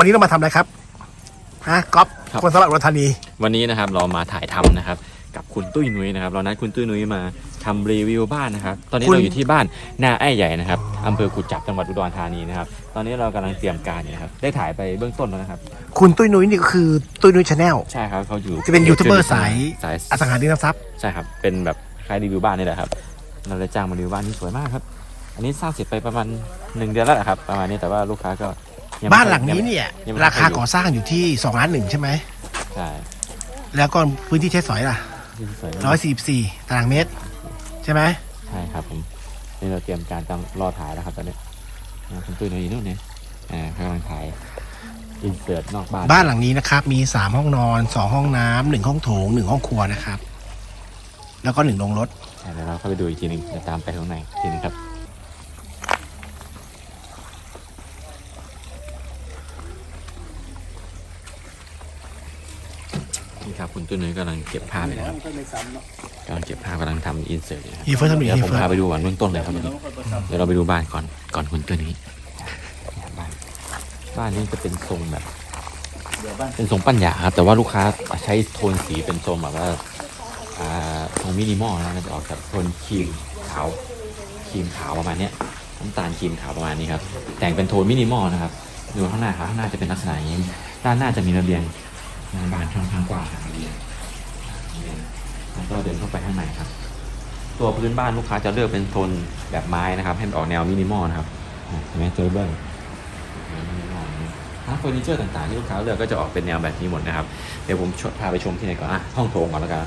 วันนี้มากเลยวันนี้เรามาทำอะไรครับฮะก๊อฟครับ คนสำหรับอุดรธานี วันนี้นะครับเรามาถ่ายทำนะครับ กับคุณตุ้ยนุ้ยนะครับเรานัดคุณตุ้ยนุ้ยมาทำรีวิวบ้านนะครับ ตอนนี้คุณ เราอยู่ที่บ้านนาไอ้ใหญ่นะครับอำเภอกุจจับจังหวัดอุดรธานีนะครับ ตอนนี้เรากำลังเตรียมการอยู่นะครับได้ถ่ายไปเบื้องต้นแล้วนะครับ คุณตุ้ยนุ้ยนี่ก็คือตุ้ยนุ้ยชาแนล ใช่ครับเขาอยู่จะเป็นยูทูบเบอร์สาย สายอสังหาริมทรัพย์ใช่ครับเป็นแบบคล้ายรีวิวบ้านนี่แหละครับเราเลยจ้างมารีวิวบ้านที่สวยมากครับ อันนี้สร้างเสร็จไปประมาณหนึ่งเดือนแล้วแหละครับประมาณนี้แต่ว่าลูกค้าก็ยังไม่ บ้านหลังนี้เนี่ยยังไม่ราคาอยู่ก่อสร้างอยู่ที่2ล้านหนึ่งใช่ไหม ใช่แล้วก็พื้นที่ใช้สอยล่ะที่สวยมากร้อยสี่สี่ตารางเมตร ใช่ไหมใช่ครับผมนี่เราเตรียมการตั้งรอถ่ายแล้วครับตอนนี้อ่าคุณตุ้ยอยู่นู่นเนี่ยอ่ากำลังถ่ายอินเสิร์ตนอกบ้านบ้านหลังนี้นะครับ มีสามห้องนอนสองห้องน้ำหนึ่งห้องโถงหนึ่งห้องครัวนะครับ แล้วก็หนึ่งโรงรถ ใช่เดี๋ยวเราเข้าไปดูอีกทีหนึ่งเดี๋ยวตามไปข้างในอีกทีหนึงครับ ครับ คุณตุ้ยนุ้ยกำลังเก็บภาพอยู่นะครับกำลังเก็บภาพกำลังทำอินเสิร์ตอยู่นะครับอีเฟิร์สทำหนึ่งเดี๋ยวอีผมเฟิร์พาสไปดูก่อนเบื้องต้นเลยครับวันนี้เดี๋ยวเราไปดูบ้านก่อนก่อนคุณตุ้ยนุ้ยบ้านบ้านนี้จะเป็นทรงแบบ เป็นทรงปัญญาครับแต่ว่าลูกค้าใช้โทนสีเป็นทรงแบบว่าอ่าทรงมินิมอลนะมันจะออกจากโทนครีมขาวครีมขาวประมาณเนี้ยน้ำตาลครีมขาวประมาณนี้ครับแต่งเป็นโทนมินิมอลนะครับดูข้างหน้าครับข้างหน้าจะเป็นลักษณะอย่างนี้ด้านหน้าจะมีระเบียง หน้าบานค่อนข้างกว้างครับระเบียงแล้วก็เดินเข้าไปข้างในครับ ตัวพื้นบ้านลูกค้าจะเลือกเป็นโทนแบบไม้นะครับ ให้มันออกแนวมินิมอลนะครับอะเห็นไหมเจอเบิ้ลทั้งเฟอร์นิเจอร์ต่างๆที่ลูกค้าเลือกก็จะออกเป็นแนวแบบนี้หมดนะครับ เดี๋ยวผมชวนพาไปชมที่ไหนก่อนอะห้องโถงก่อนแล้วกัน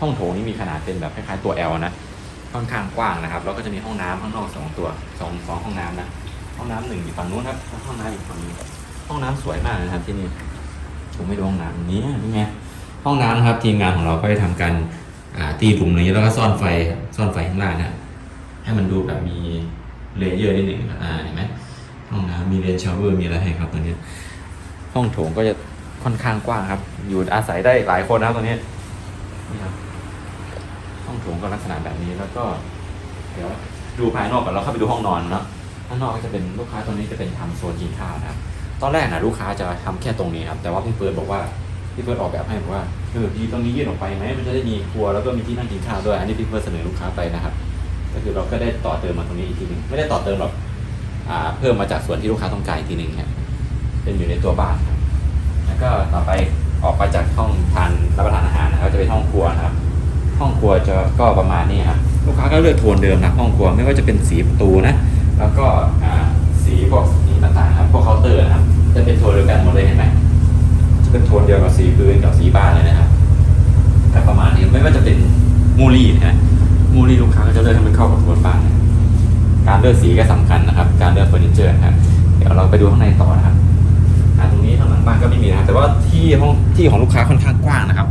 ห้องโถงนี้มีขนาดเป็นแบบคล้ายๆตัว L นะ ค่อนข้างกว้างนะครับ แล้วก็จะมีห้องน้ำข้างนอกสองตัวสองสองห้องน้ำนะ ห้องน้ำหนึ่งอยู่ฝั่งนู้นครับแล้วห้องน้ำอีกฝั่งนึงห้องน้ำสวยมากนะครับที่นี่ ผมไม่ดูห้องน้ำนี้นี่ไงห้องน้ำนะครับทีมงานของเราก็จะทำการตีหลุมอย่างนี้แล้วก็ซ่อนไฟซ่อนไฟข้างล่างนะให้มันดูแบบมีเลเยอร์นิดหนึ่งอ่าเห็นไหมห้องน้ำมีเรนชาวเวอร์มีอะไรให้ครับตรงนี้ ห้องโถงก็จะค่อนข้างกว้างครับ อยู่อาศัยได้หลายคนนะครับตรงนี้นี่ครับห้องโถงก็ลักษณะแบบนี้แล้วก็ เดี๋ยวดูภายนอกก่อนเราเข้าไปดูห้องนอนเนาะข้างนอกก็จะเป็นลูกค้าตรงนี้จะเป็นทำโซนกินข้าวนะครับ ตอนแรกนะลูกค้าจะทำแค่ตรงนี้ครับแต่ว่าพี่เฟิร์นบอกว่าพี่เฟิร์นออกแบบให้บอกว่าเออพี่ตรงนี้ยื่นออกไปไหมมันจะได้มีครัวแล้วก็มีที่นั่งกินข้าวด้วยอันนี้พี่เฟิร์นเสนอลูกค้าไปนะครับ ก็คือเราก็ได้ต่อเติมมาตรงนี้อีกทีหนึงไม่ได้ต่อเติมหรอกอ่าเพิ่มมาจากส่วนที่ลูกค้าต้องการอีกทีหนึ่งครับเป็นอยู่ในตัวบ้านครับแล้วก็ต่อไปออกไปจากห้องทานรับประทานอาหารนะครับจะเป็นห้องครัวนะครับ ห้องครัวจะก็ประมาณนี้ครับลูกค้าก็เลือกโทนเดิมนะห้องครัวไม่ว่าจะเป็นสีประตูนะ แล้วก็สีพวกนี้ต่างๆครับพวกเคาน์เตอร์นะครับ จะเป็นโทนเดียวกันหมดเลยเห็นไหมจะเป็นโทนเดียวกับสีพื้นกับสีบ้านเลยนะครับแต่ประมาณนี้ไม่ว่าจะเป็นมูลี่นะฮะมูลี่ลูกค้าก็จะเลือกให้มันเข้ากับโทนบ้านนะการเลือกสีก็สำคัญนะครับ การเลือกเฟอร์นิเจอร์นะครับเดี๋ยวเราไปดูข้างในต่อนะครับตรงนี้ทางหลังบ้านก็ไม่มีนะครับแต่ว่าที่ห้องที่ของลูกค้าค่อนข้างกว้างนะครับ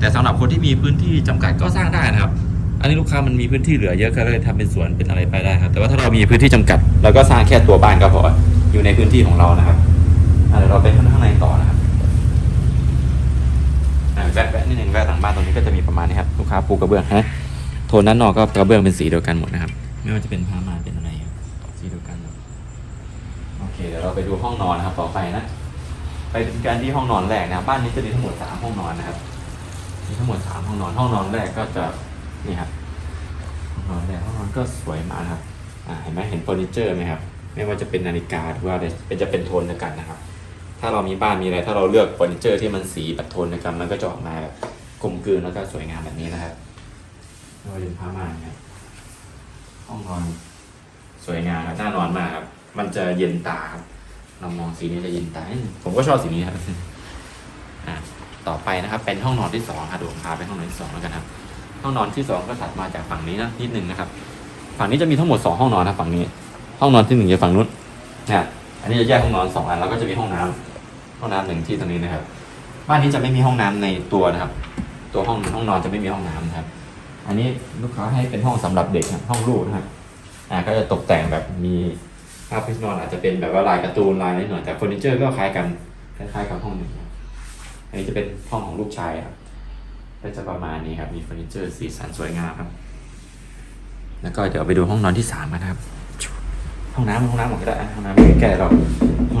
แต่สำหรับคนที่มีพื้นที่จำกัดก็สร้างได้นะครับ อันนี้ลูกค้ามันมีพื้นที่เหลือเยอะก็เลยทำเป็นสวนเป็นอะไรไปได้ครับ แต่ว่าถ้าเรามีพื้นที่จำกัดเราก็สร้างแค่ตัวบ้านก็พออยู่ในพื้นที่ของเรานะครับ เดี๋ยวเราไปข้างในต่อนะครับแวะแวะนิดนึงแวะหลังบ้านตรงนี้ก็จะมีประมาณนี้ครับลูกค้าปูกระเบื้องฮะโทนด้านนอกก็กระเบื้องเป็นสีเดียวกันหมดนะครับ ไม่ว่าจะเป็นผ้าม่านเป็นอะไรสีเดียวกันหมดโอเคเดี๋ยวเราไปดูห้องนอนนะครับ ต่อไปนะ ไปดูการที่ห้องนอนแรกนะครับบ้านนี้จะมีทั้งหมดสามห้องนอนนะครับมีทั้งหมดสามห้องนอนห้องนอนแรกก็จะนี่ครับห้องนอนแรกห้องนอนก็สวยมากครับอ่าเห็นไหมเห็นเฟอร์นิเจอร์ไหมครับ ไม่ว่าจะเป็นนาฬิกาหรือว่าเป็นจะเป็นโทนเดียวกันนะครับ ถ้าเรามีบ้านมีอะไร ถ้าเราเลือกเฟอร์นิเจอร์ที่มันสีแบบโทนเดียวกันมันก็จะออกมาแบบกลมกลืนแล้วก็สวยงามแบบนี้นะครับไม่ว่าจะเป็นผ้าม่านนะครับห้องนอนสวยงามครับน่านอนมากครับ มันจะเย็นตาครับเรามองสีนี้จะเย็นตาผมก็ชอบสีนี้ครับอะต่อไปนะครับ เป็นห้องนอนที่สองครับดี๋ยวผมพาไปห้องนอนที่สองแล้วกันครับ ห้องนอนที่สองก็ถัดมาจากฝั่งนี้นะนิดหนึ่งนะครับ ฝั่งนี้จะมีทั้งหมดสองห้องนอนนะฝั่งนี้ ห้องนอนที่หนึ่งจะฝั่งนู้นเนี่ยอันนี้จะแยกห้องนอนสองอันแล้วก็จะมีห้องน้ำ ห้องน้ำหนึ่งที่ตรงนี้นะครับ บ้านนี้จะไม่มีห้องน้ำในตัวนะครับ ตัวห้องห้องนอนจะไม่มีห้องน้ำนะครับ อันนี้ลูกค้าให้เป็นห้องสำหรับเด็กครับห้องลูกนะครับอ่าก็จะตกแต่งแบบมีภาพพิซนอนอาจจะเป็นแบบว่าลายการ์ตูนลายนิดหน่อยแต่เฟอร์นิเจอร์ก็คล้ายกันคล้ายๆกับห้องหนึ่งอันนี้จะเป็นห้องของลูกชายครับก็จะประมาณนี้ครับมีเฟอร์นิเจอร์สีสันสวยงามครับ แล้วก็เดี๋ยวไปดูห้องนอนที่สามกันะครับ ห้องน้ำห้องน้ำผมก็ได้ห้องน้ำไม่แก้เรา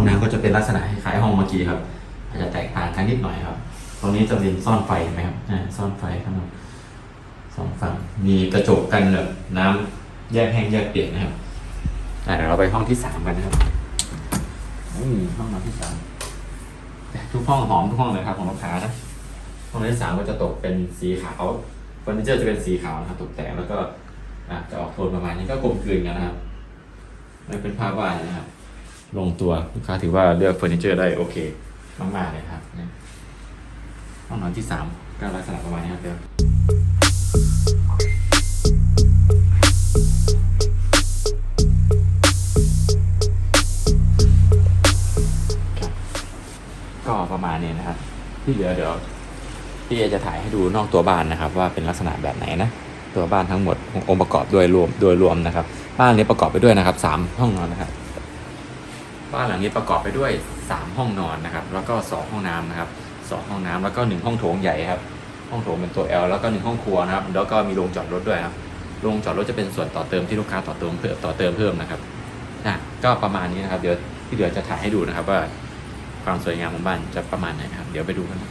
ห้องน้ำก็จะเป็นลักษณะคล้ายห้องเมื่อกี้ครับ อาจจะแตกต่างกันนิดหน่อยครับ ตรงนี้จะเป็นซ่อนไฟไหมครับซ่อนไฟข้างนอกสองฝั่งมีกระจกกันแบบน้ำแยกแห้งแยกเปียกนะครับอ่เดี๋ยวเราไปห้องที่สามกันนะครับอืมห้องนอนที่สามทุกห้องหอมทุกห้องเลยครับของลูกค้านะห้องที่สามก็จะตกเป็นสีขาวเฟอร์นิเจอร์จะเป็นสีขาวนะครับตกแต่งแล้วก็จะออกโทนประมาณนี้ก็กลมกลืนกันนะครับไม่เป็นภาพวาดนะครับ ลงตัวลูกค้าถือว่าเลือกเฟอร์นิเจอร์ได้โอเค มากๆเลยครับห้องนอนที่สามก็ลักษณะประมาณนี้ครับเดี๋ยวก็ประมาณนี้นะครับ ที่เหลือเดี๋ยวพี่เอจะถ่ายให้ดูนอกตัวบ้านนะครับ ว่าเป็นลักษณะแบบไหนนะตัวบ้านทั้งหมดองค์ประกอบโดยรวมโดยรวมนะครับ บ้านนี้ประกอบไปด้วยนะครับสามห้องนอนนะครับ บ้านหลังนี้ประกอบไปด้วยสามห้องนอนนะครับ แล้วก็สองห้องน้ำนะครับสองห้องน้ำแล้วก็หนึ่งห้องโถงใหญ่ครับ ห้องโถงเป็นตัว L แล้วก็หนึ่งห้องครัวนะครับ แล้วก็มีโรงจอดรถด้วยครับ โรงจอดรถจะเป็นส่วนต่อเติมที่ลูกค้าต่อเติมเพิ่มต่อเติมเพิ่มนะครับนะก็ประมาณนี้นะครับ เดี๋ยวที่เหลือจะถ่ายให้ดูนะครับ ว่าความสวยงามของบ้านจะประมาณไหนนะครับ เดี๋ยวไปดูกันวัน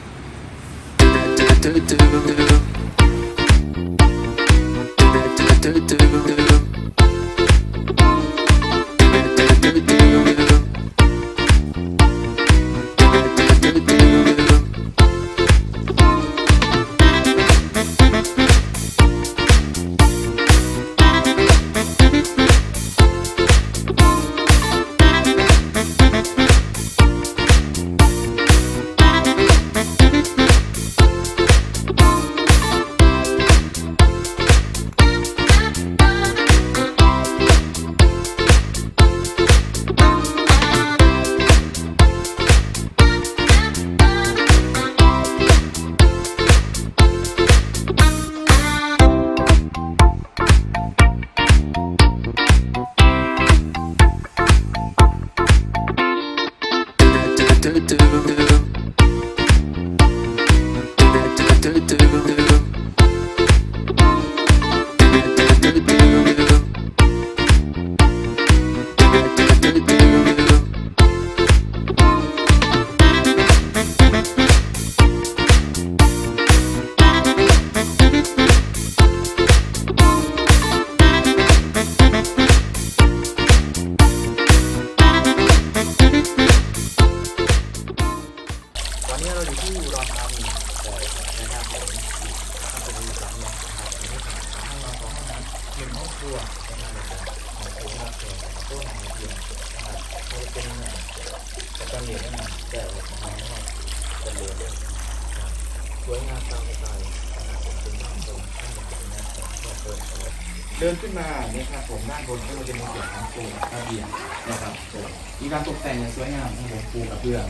เดินขึ้นมาเนี่ยครับผมด้านบนก็จะมีส่วนของปูระเบียงนะครับผมมีการตกแต่งอย่างสวยงามนะครับผมปูกระเบื้อง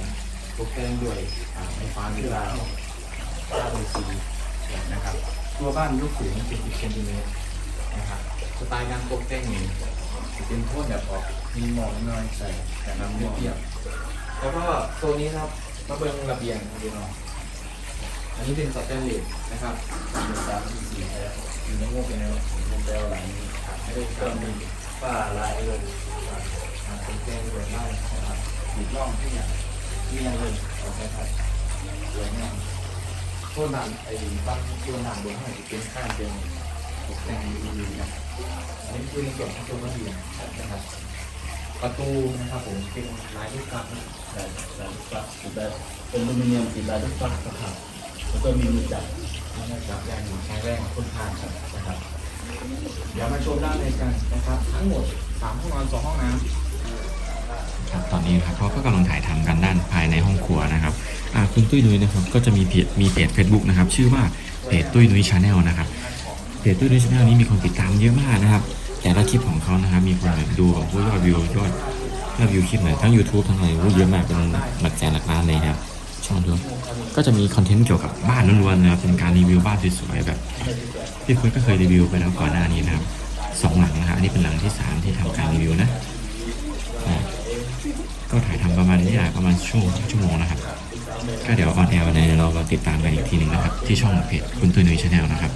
ตกแต่งด้วยไม้ฟ้าหรือดาวด้านสีนะครับ ตัวบ้านยกสูง70เซนติเมตรนะครับสไตล์การตกแต่งนี่จะเป็นโทนแบบออกมีหมอกน้อยใส่แต่น้ำเรียบแล้วก็โซนนี้ครับมาเบิ้งระเบียงครับพี่น้อง อันนี้เป็นสแตนเลสนะครับเป็นสามสีแล้วมีน้ำงอกเป็นแนวโมเดลหลายนี้ครับไม่ได้ก็มีฝ้าลายเลยครับอ่าตกแต่งด้วยไม้นะครับติดร่องที่อย่างเมียเลยโอเคครับสวยงามโทษนานไอ้ตั้งตัวนานบนให้เป็นข้างเป็นตกแต่งดีๆนะอันนี้คือในส่วนของตัวระเบียงนะครับประตูนะครับผมเป็นลายลูกกลักนะลายลูกกลักติดแบบเป็นอลูมิเนียมติดลายลูกกลักนะครับ แล้วก็มีมือจับแล้วก็จับแรงใช้แรงค่อนข้างนะครับ เดี๋ยวมาชมด้านในกันนะครับ ทั้งหมดสามห้องนอนสองห้องน้ำครับตอนนี้ครับเขาก็กำลังถ่ายทำกันด้านภายในห้องครัวนะครับอ่าคุณตุ้ยนุ้ยนะครับก็จะมีเพจมีเพจ Facebook นะครับ ชื่อว่าเพจตุ้ยนุ้ยชาแนลนะครับเพจตุ้ยนุ้ยชาแนลนี้มีคนติดตามเยอะมากนะครับ แต่ละคลิปของเขานะครับมีคนดูแบบผู้ยอดวิวยอดยอดวิวคลิปเนี่ยทั้ง YouTube ทั้งอะไรเยอะมากเป็นหลักแสนหลักล้านเลยครับ ช่องดูก็จะมีคอนเทนต์เกี่ยวกับบ้านล้วนๆนะครับเป็นการรีวิวบ้านสวยๆแบบที่คุยก็เคยรีวิวไปแล้วก่อนหน้านี้นะครับสองหลังนะครับอันนี้เป็นหลังที่สามที่ทำการรีวิวนะก็ถ่ายทำประมาณนี้แหละประมาณชั่วโมงชั่วโมงนะครับก็เดี๋ยวออนแอร์วันไหนเราเราติดตามกันอีกทีหนึ่งนะครับ ที่ช่องเพจคุณตุ้ยนุ้ยชาแนลนะครับ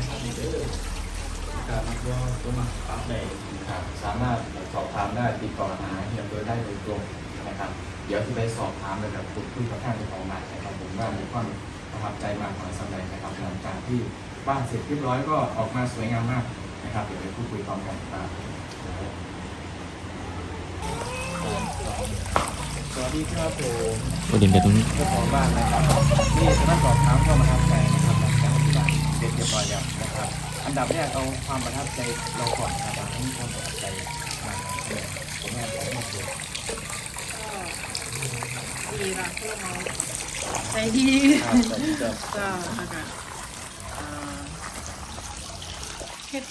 สามารถสอบถามได้ติดต่อหาเฮียเบิร์ได้โดยตรงนะครับ เดี๋ยวที่ไปสอบถามเลยแบบพูดคุยกับท่านเจ้าของบ้านนะครับผมว่ามีความประทับใจมากน้อยสักใดนะครับหลังจากที่บ้านเสร็จเรียบร้อยก็ออกมาสวยงามมากนะครับเดี๋ยวไปพูดคุยพร้อมกันครับสวัสดีครับผมประเด็นเดี๋ยวตรงนี้เจ้าของบ้านนะครับนี่จะต้องสอบถามความประทับใจนะครับหลังจากที่บ้านเสร็จเรียบร้อยแล้วนะครับ อันดับแรกเอาความประทับใจเราก่อนนะครับว่ามีความประทับใจมากน้อยแค่ไหนผมแม่ผมไม่เชื่อ ดีค่ะพวกเราใจดีครับแต่ที่จะก็แล้วก็เอ่อเฮ็ด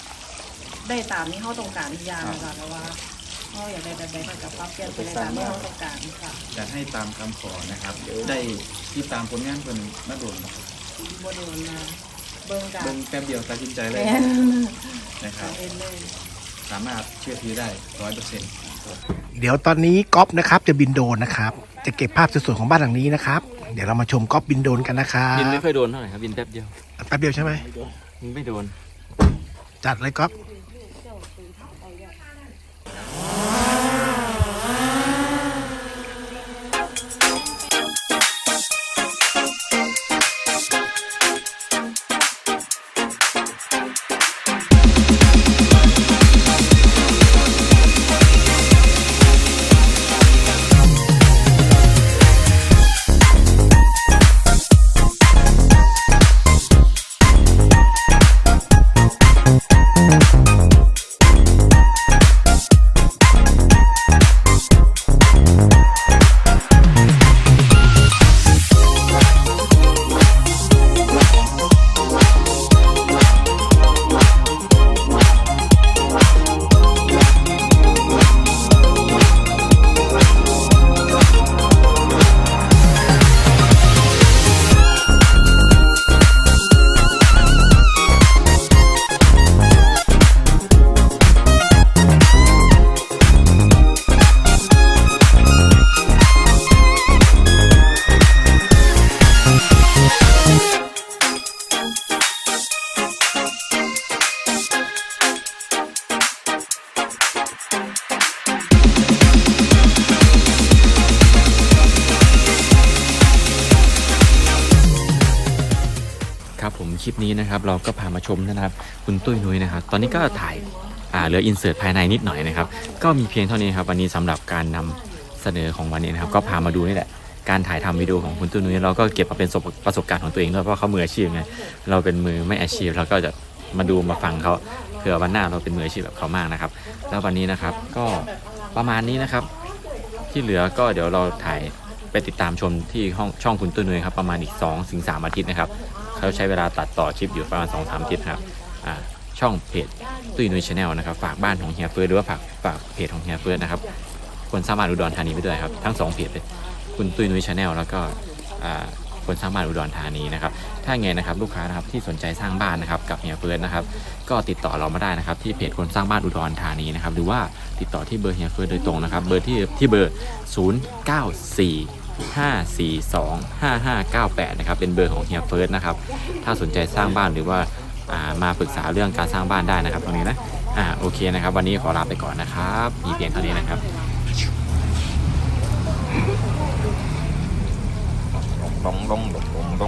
ได้ตามที่เขาต้องการทุกอย่างนะคะเพราะว่าเขาอยากได้แบบใดเขาจะปรับเปลี่ยนไปในตามที่เขาต้องการค่ะอยากให้ตามคำขอนะครับได้ที่ตามผลงานคนมาโดนนะครับบโดนมาเบิ่งการเบิ่งแป๊บเดียวตัดสินใจเลแมยนนะครับเล่นเลย สามารถเชื่อถือได้ร้อยเปอร์เซ็นต์ เดี๋ยวตอนนี้ก๊อฟนะครับ จะบินโดรนนะครับ จะเก็บภาพสวยๆของบ้านหลังนี้นะครับ เดี๋ยวเรามาชมก๊อฟบินโดรนกันนะครับบินไม่ค่อยโดนเท่าไหร่ครับบินแป๊บเดียวแป๊บเดียวใช่ไหมบินไม่โดน จัดเลยก๊อฟ คลิปนี้นะครับ เราก็พามาชมนะครับ คุณตุ้ยนุ้ยนะครับ ตอนนี้ก็ถ่ายอ่าเหลืออินเสิร์ตภายในนิดหน่อยนะครับ ก็มีเพียงเท่านี้ครับวันนี้สำหรับการนำเสนอของวันนี้นะครับ ก็พามาดูนี่แหละการถ่ายทำวิดีโอของคุณตุ้ยนุ้ยเราก็เก็บมาเป็นประสบการณ์ของตัวเองด้วยเพราะเขามืออาชีพไงเราเป็นมือไม่อาชีพเราก็จะมาดูมาฟังเขาเผื่อวันหน้าเราเป็นมืออาชีพแบบเขามากนะครับ แล้ววันนี้นะครับก็ประมาณนี้นะครับ ที่เหลือก็เดี๋ยวเราถ่ายไปติดตามชมที่ห้องช่องคุณตุ้ยนุ้ยครับประมาณอีก2ถึง3อาทิตย์นะครับ เขาใช้เวลาตัดต่อคลิปอยู่ประมาณ2องสามอาทิตย์นะครับช่องเพจตุ้ยนุ้ยชาแนลนะครับฝากบ้านของเฮียเฟิร์สหรือว่าฝากฝากเพจของเฮียเฟิร์สนะครับคนสร้างบ้านอุดรธานีไปด้วยครับทั้งสองเพจเลยคุณตุ้ยนุ้ยชาแนลแล้วก็คนสร้างบ้านอุดรธานีนะครับถ้าไงนะครับลูกค้านะครับที่สนใจสร้างบ้านนะครับกับเฮียเฟิร์สนะครับก็ติดต่อเรามาได้นะครับที่เพจคนสร้างบ้านอุดรธานีนะครับหรือว่าติดต่อที่เบอร์เฮียเฟิร์สโดยตรงนะครับเบอร์ที่ที่เบอร์ 094 5598 นะครับ เป็นเบอร์ของเฮียเฟิร์สนะครับ ถ้าสนใจสร้างบ้านหรือว่าามาปรึกษาเรื่องการสร้างบ้านได้นะครับตรงนี้นะอ่าโอเคนะครับ วันนี้ขอลาไปก่อนนะครับ มีเพียงเท่านี้นะครับ咚咚咚咚咚